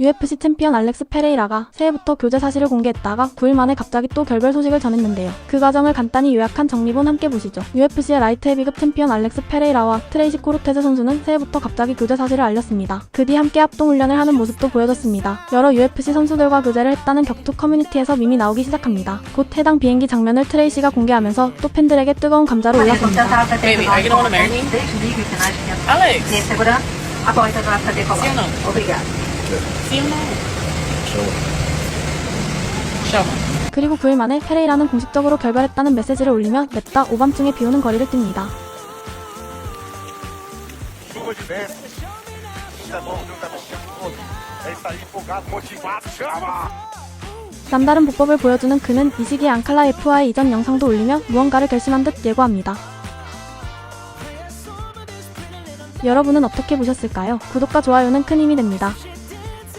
UFC 챔피언 알렉스 페레이라가 새해부터 교제 사실을 공개했다가 9일 만에 갑자기 또 결별 소식을 전했는데요. 그 과정을 간단히 요약한 정리본 함께 보시죠. UFC의 라이트 헤비급 챔피언 알렉스 페레이라와 트레이시 코르테즈 선수는 새해부터 갑자기 교제 사실을 알렸습니다. 그 뒤 함께 합동 훈련을 하는 모습도 보여졌습니다. 여러 UFC 선수들과 교제를 했다는 격투 커뮤니티에서 밈이 나오기 시작합니다. 곧 해당 비행기 장면을 트레이시가 공개하면서 또 팬들에게 뜨거운 감자로 올랐습니다. Baby, are you gonna wanna marry me? Alex? A porta? Obrigada. Chama. 그리고 9일 만에 페레이라는 공식적으로 결별했다는 메시지를 올리며 냅다 오밤중에 비오는 거리를 chama! 남다른 보법을 보여주는 그는 이 시기에 앙칼라 F와의 이전 영상도 올리며 무언가를 결심한 듯 예고합니다. 여러분은 어떻게 보셨을까요? 구독과 좋아요는 큰 힘이 됩니다.